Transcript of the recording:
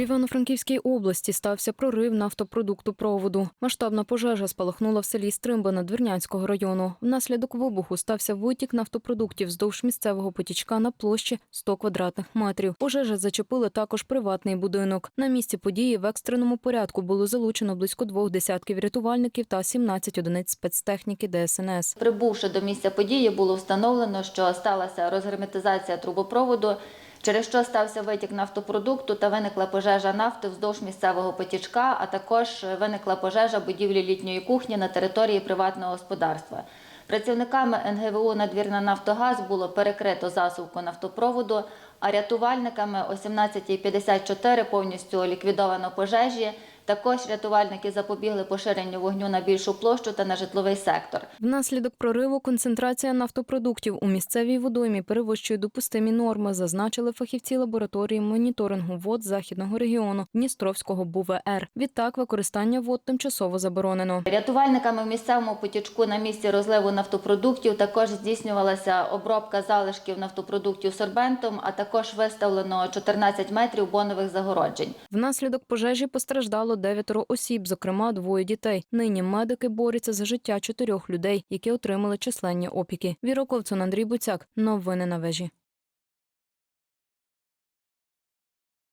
Івано-Франківській області стався прорив нафтопродуктопроводу. Масштабна пожежа спалахнула в селі Стримбана Двірнянського району. Внаслідок вибуху стався витік нафтопродуктів вздовж місцевого потічка на площі 100 квадратних метрів. Пожежа зачепила також приватний будинок. На місці події в екстреному порядку було залучено близько двох десятків рятувальників та 17 одиниць спецтехніки ДСНС. Прибувши до місця події, було встановлено, що сталася розгерметизація трубопроводу, через що стався витік нафтопродукту та виникла пожежа нафти вздовж місцевого потічка, а також виникла пожежа будівлі літньої кухні на території приватного господарства. Працівниками НГВУ «Надвірна Нафтогаз» було перекрито засувку нафтопроводу, а рятувальниками о 17.54 повністю ліквідовано пожежі. Також рятувальники запобігли поширенню вогню на більшу площу та на житловий сектор. Внаслідок прориву концентрація нафтопродуктів у місцевій водоймі перевищує допустимі норми, зазначили фахівці лабораторії моніторингу вод західного регіону Дністровського БУВР. Відтак використання вод тимчасово заборонено. Рятувальниками в місцевому потічку на місці розливу нафтопродуктів також здійснювалася обробка залишків нафтопродуктів сорбентом, а також виставлено 14 метрів бонових загороджень. Внаслідок пожежі постраждало дев'ятеро осіб, зокрема двоє дітей. Нині медики борються за життя чотирьох людей, які отримали численні опіки. Віра Ковцун, Андрій Буцяк. Новини на вежі.